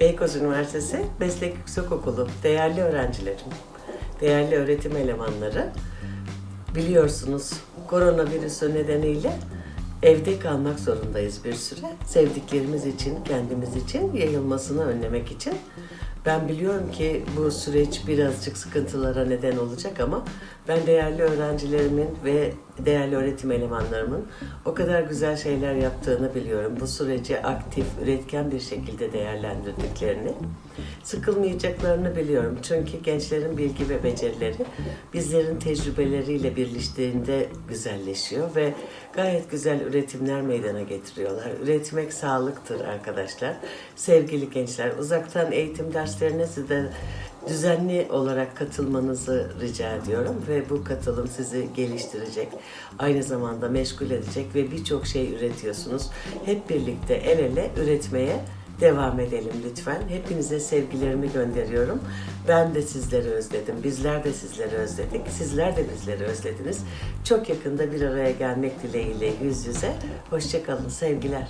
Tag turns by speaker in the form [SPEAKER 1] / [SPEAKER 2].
[SPEAKER 1] Beykoz Üniversitesi Meslek Yüksekokulu değerli öğrencilerim, değerli öğretim elemanları. Biliyorsunuz koronavirüsü nedeniyle evde kalmak zorundayız bir süre. Sevdiklerimiz için, kendimiz için, yayılmasını önlemek için. Ben biliyorum ki bu süreç birazcık sıkıntılara neden olacak ama ben değerli öğrencilerimin ve değerli öğretim elemanlarımın o kadar güzel şeyler yaptığını biliyorum. Bu süreci aktif, üretken bir şekilde değerlendirdiklerini, sıkılmayacaklarını biliyorum. Çünkü gençlerin bilgi ve becerileri bizlerin tecrübeleriyle birleştiğinde güzelleşiyor ve gayet güzel üretimler meydana getiriyorlar. Üretmek sağlıktır arkadaşlar. Sevgili gençler, uzaktan eğitim derslerinizi de düzenli olarak katılmanızı rica ediyorum ve bu katılım sizi geliştirecek, aynı zamanda meşgul edecek ve birçok şey üretiyorsunuz. Hep birlikte el ele üretmeye devam edelim lütfen. Hepinize sevgilerimi gönderiyorum. Ben de sizleri özledim. Bizler de sizleri özledik. Sizler de bizleri özlediniz. Çok yakında bir araya gelmek dileğiyle yüz yüze. Hoşçakalın sevgiler.